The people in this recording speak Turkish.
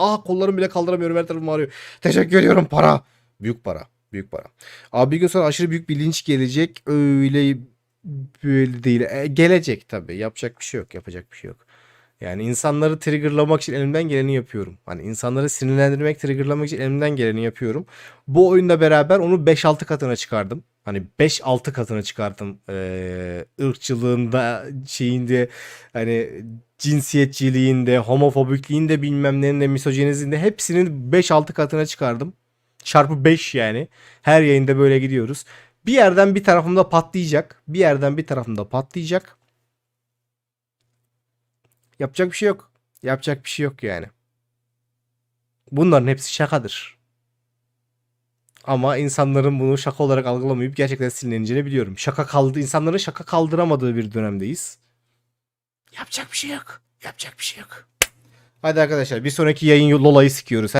Ah kollarımı bile kaldıramıyorum her tarafım ağrıyor. Teşekkür ediyorum para. Büyük para. Büyük para. Abi bir gün sonra aşırı büyük bir linç gelecek. Öyle böyle değil. E, gelecek tabii. Yapacak bir şey yok. Yapacak bir şey yok. Yani insanları triggerlamak için elimden geleni yapıyorum. Hani insanları sinirlendirmek, triggerlamak için elimden geleni yapıyorum. Bu oyunla beraber onu 5-6 katına çıkardım. Hani 5-6 katına çıkardım. Ee, ırkçılığında, şeyinde, hani cinsiyetçiliğinde, homofobikliğinde bilmem nenin de misojenizinde hepsinin 5-6 katına çıkardım. Çarpı 5 yani. Her yayında böyle gidiyoruz. Bir yerden bir tarafımda patlayacak. Bir yerden bir tarafımda patlayacak. Yapacak bir şey yok. Yapacak bir şey yok yani. Bunların hepsi şakadır. Ama insanların bunu şaka olarak algılamayıp gerçekten sinirleneceğini biliyorum. Şaka kaldı, insanların şaka kaldıramadığı bir dönemdeyiz. Yapacak bir şey yok. Yapacak bir şey yok. Hadi arkadaşlar bir sonraki yayın Lola'yı sikiyoruz.